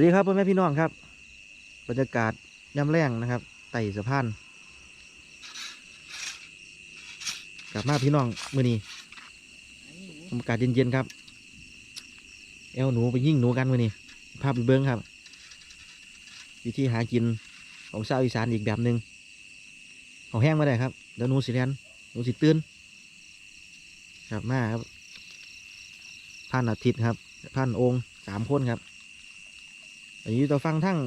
วัสดีครับพ่อแม่พี่น้องครับบรรยากาศย่ำแรงนะครับไต่สะพานกลับมาพี่น้องมือนี้อากาศเย็นๆครับเอวหนูไปยิ่งหนูกันมือนี้ภาพเบิ้งครับ วิธีหากินของชาวอีสานอีกแบบหนึ่งเอาแห้งมาได้ครับเดี๋ยวหนูสิเรียนหนูสิตื่นครับมาครับผ่านอาทิตย์ครับผ่านองค์สามคนครับ อันนี้ตัวฟังทั้ง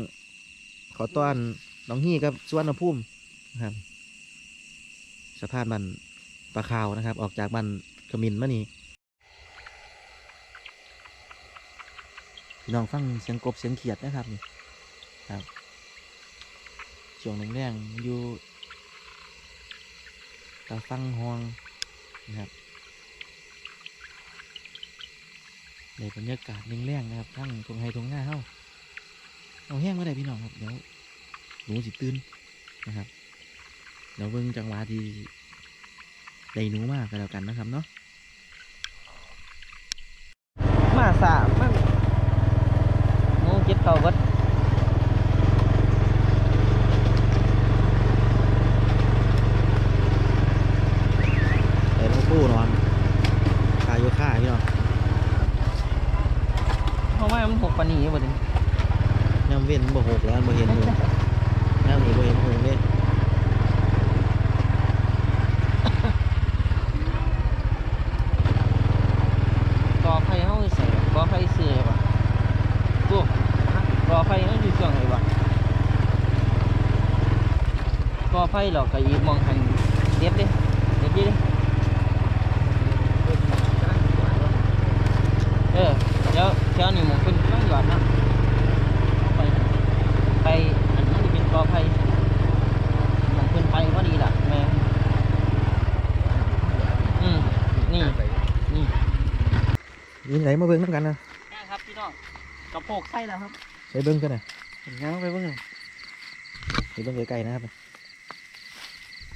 ขอต้อนน้องฮี่กับสวนภูมินะครับสะพานบันปลาขาวนะครับ ออกจากบันขมินมานี่พี่น้องฟังเสียงกบเสียงเขียดนะครับนี่ครับช่วงแรงๆอยู่ตาฟังฮองนะครับในบรรยากาศแรงๆนะครับทั้งตรงไฮตรงหน้าเฮ้า เอาแห้งมาได้พี่น้องครับเดี๋ยวหนูสิตื่นนะครับเดี๋ยวเบิ่งจังหวะที่ได้หนูมากก็แล้วกันนะครับเนาะมาสามมันหนูเจ็บเข่าวัด เอ็นคู่นอนคาโยค่าพี่น้อง เพราะว่ามันหกปานนีบ่ถึง ย่ำเว้นบ่ห กแล้วบ่เห็นเลยย่ำนี่บ่เห็นหงเลยกอไผ่เฮาใส่กอไผ่เสือบ่กูกอไผ่เฮาอยู่ช่วงไหนบ่กอไผ่หรอกก็อีมองหันเด็ดเด้เด็ดดิเออเดี๋ยวเช้านี่มองขึ้นกำลังหยอดนะ ไปอันนี้เป็นกอไผ่หมองขึ้นไปพอดีล่ะแม่อืมนี่ นี่ยินไหนมาเบิ่งน้ำกันนะครับพี่น้องกระโปกไส้แล้วครับไปเบิ่งกันนะเห็นยังไปเบ้างหนึ่งไปเบิ่งไกลๆนะครับ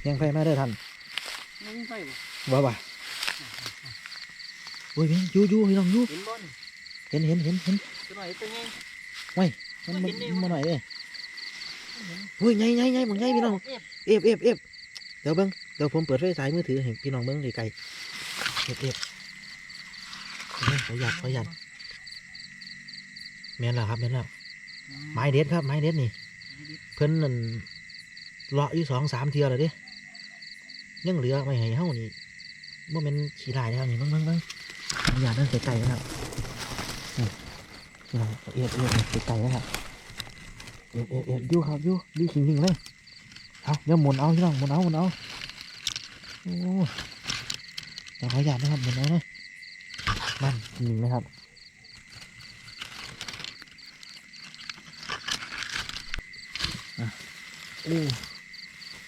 ยังไฟมาเด้อท่านไม่มีไฟบ่ว่าบ่าโอ้ยเพียงอยู่อยู่พี่น้องอยู่เห็นบ่นเห็นเห็นเห็นเห็นตัวหน่อยตัวไงมันมันเห็นดิมาหน่อยเด้โอ้ย ใหญ่ใหญ่ใหญ่หมดใหญ่พี่น้องเอฟเอฟเอฟเดี๋ยวเบิ้งเดี๋ยวผมเปิดไฟฉายมือถือให้พี่น้องเบิ้งไกลๆเอฟเอฟขอหยัดขอหยัดแม่นแล้วครับแม่นแล้วไม้เด็ดครับไม้เด็ดนี่ เพิ่นนั่นเลาะอยู่สองสามเทียแล้วด้ยังเหลือไม่ให้เฮานี่ว่ามันขี้ลายแล้วนี่เบิ้งเบิ้งเบิ้งขอยัดนั่นไกลๆนะครับนี่พี่น้องเอฟเอฟไกลๆนะครับ เอฟเอฟเอฟอยู่ครับยู่ยู่ขิงๆเลยเอาเดี๋ยวหมุนเอาพี่น้องหมุนเอาหมุนเอาโอ้เดี๋ยวขอหยาดนะครับหมุนเอาเลยมันหนึ่งนะครับโอ้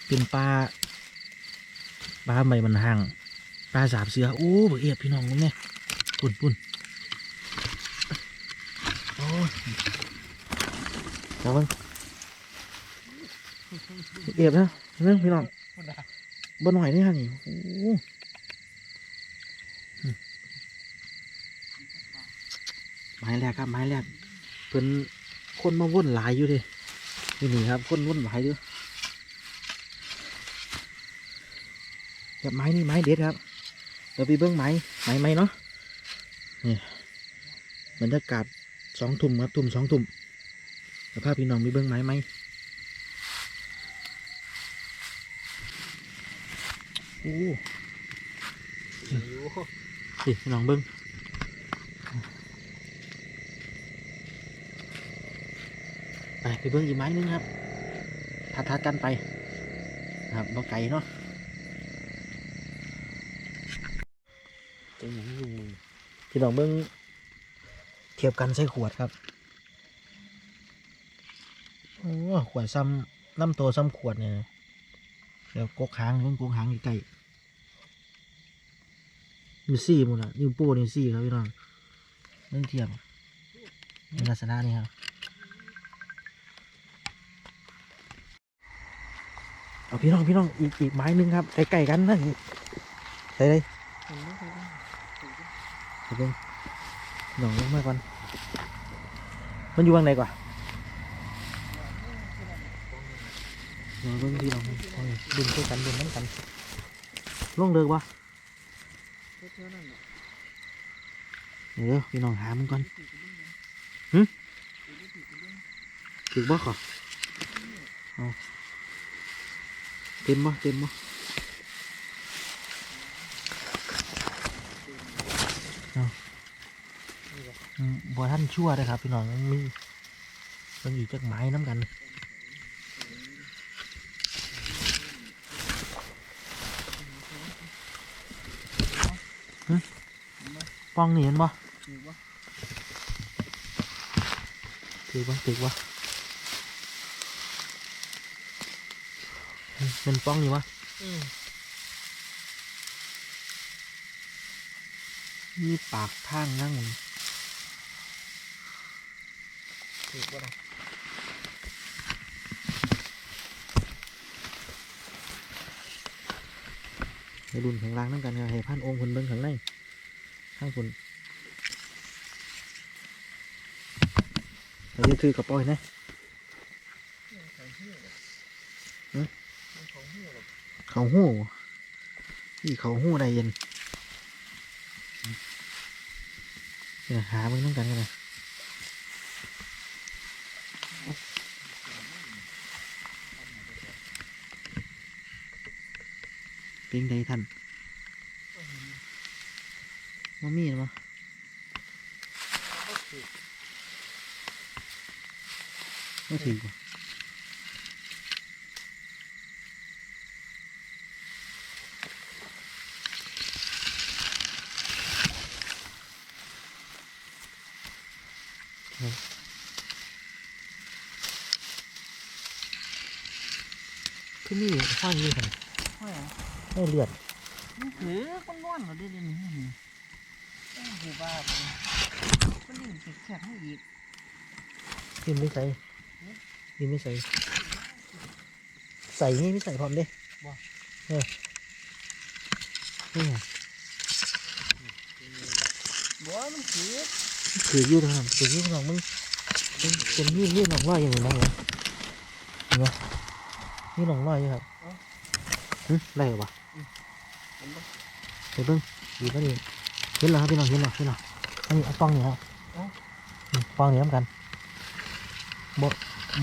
เป็นปลาปลาใบมันห่างปลาสาบเสือโอ้เบเอียบพี่น้องมึงเนี่ยปุ่นปุ่นโอ้ เดี๋ยวเบิ่งเอียบนะเรื่องพี่น้องบนหน่อยนี่ฮะนี่โอ้โหไม้แรกครับไม้แรกเพิ่นคนมาว่นหลายอยู่เดินี่นี่ครับ คนว่นหลายอยู่แบบไม้นี่ไม้เด็ดครับเดี๋ยวไปเบิ้องไม้ไม้ไม้เนาะนี่บรรยากาศสองทุ่มครับทุ่มสองทุ่ม เดี๋ยวพาพี่น้องไปเบิ้งไม้ไม้โอ้สิน้องเบิ้งไปไปเบิ้งอีกไม้หนึงครับทัดทัดกันไปนะครับบ่ไก่เนาะเป็นอย่างนี้มึงพี่น้องเบิ้งเทียบกันใส่ขวดครับ โอ้ขวดซ้ำน้ำโตซ้ำขวดเนี่ยเดี๋ยวกกหางเพิ่งกกหางอยู่ใกล้มีซี่หมดละนิ้วโป้นิ้วซี่ครับพี่น้องเรื่องเทียบในลักษณะนี้ครับเอาพี่น้องพี่น้องอีกอีกไม้หนึงครับใกล้ๆกันนะใส่เลยเดี๋ยวเพิ่งน้องลงมาก่อนมันอยู่วางไหนกว่า เดี๋ยวเบิ่งพี่น้องเอาดึงด้วยกันดึงน้ำกันลงเลิกวะเดี๋ยวพี่น้องหามันก่อนหึถึกบ่ขอเอาเต็มบ่เต็มบ่เอาอืมบ่ท่านชั่วเลยครับพี่น้องมันมีมันอยู่จากไม้น้ำกัน ป้องนี่เห็นบ่ถือบ่ถือบ่เป็นป้องอยู่วะมีปากทางนั่งมึงถูกป่ะให้รุ่นแข็งแรงนั่งกันครับให้พันองค์คนเบิ่งข้างใน ข้างคนเราจะถือกระป๋อยนะเขาหู้นี่เขาหู้ได้เย็นเนี่ยหาเบิ่งนั่งกันกันนะเป็นไดท่าน มามีดมาไม่ถึงว่ะคือมีข้างนี้ค่ะไม่อะไม่เลือดมันถือคนนอนเหรอเดี๋ยวนี้ต้องหู บ้าไปมันยิ่งเสียแฉกให้อีกกินไม่ใส่กินไม่ใส่ใส่นี่ไม่ใส่พร้อมเด้เออนี่ไงบอกว่ามันถือถือยืดนะครับถือยืดของมึงเป็นเป็นยืดยืดหนองลอยอย่างนี้นะเหรอเห็นไหมยืดหนองลอยอยู่ครับหึได้เหรอวะเห็นปะเดี๋ยวเพิ่งดีก็ดี เห็นแล้วครับพี่น้องเห็นแล้วเห็นแล้วอันนี้เอาป้องนี่ครับอืมป้องนี่น้ำกันบ่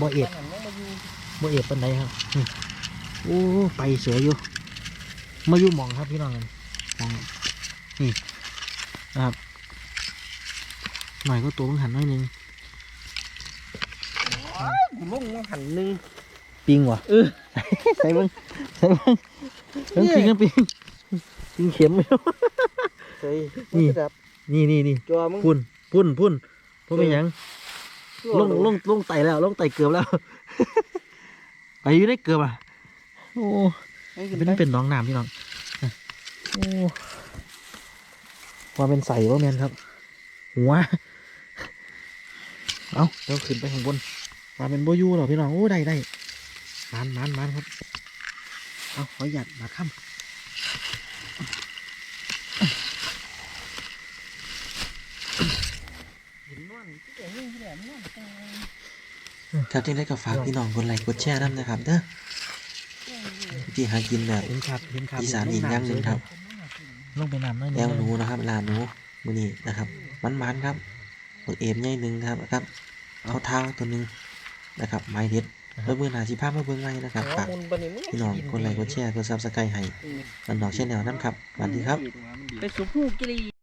บ่เอ็ดตอนนั้นมันมาอยู่บ่เอ็ดปันใดครับอืมโอ้ไปเสืออยู่มาอยู่หมองครับพี่น้องกันหมองนี่นะครับหน่อยก็ตัวมันหันหน้อยหนึงกูลงมาหันหนึ่งปิงว่ะเออใส่เบิ้งใส่เบิ้งเบิ้งปิงกันปิงปิงเข็มไม่รู้ เฮ้ยนี่มันจะแบบนี่นี่นี่จอมึง พุ่นพุ่นพุ่นพุ่นเป็นหยังลงลลงลงไตแล้วลงไตเกือบแล้ว ไปอยู่ในเกือบอะโอ้งเป็นเป็นน้องน้ำพี่น้องอะโอ้ว่าเป็นใสว่าแมนครับหัวเอาเดี๋ยวขึ้นไปข้างบนว่าเป็นโบอยูเหรอพี่น้องโอ้ได้ได้มานมานมานครับ เอาขอหยัดมาค่ำ เห็นนวลที่เห็นนี่ที่แหลมนวลแต่ ครับที่ได้ก็ฝากพี่น้องกดไลค์กดแชร์น้ำนะครับเด้อที่หากินแบบเห็นครับเห็นครับอีสานอีกอย่างหนึ่งครับลงไปน้ำหน้อยหแนงวหนูนะครับลาหนูมือนี้นะครับ มันๆครับตัวเอมใหญ่หนึ่งนะครับครับเท้าเท้าตัวหนึ่งนะครับ ไม้เด็ดเมื่อเบื่อหนาสิภาพเมื่อเบื่อไงนะครับฝากมุนปนี่มึพี่น้องกดไลค์กดแชร์กดซับสไครต์ให้บันดอกเช่นแนวนั้นครับสวัสดีครับไปสุภูกิรี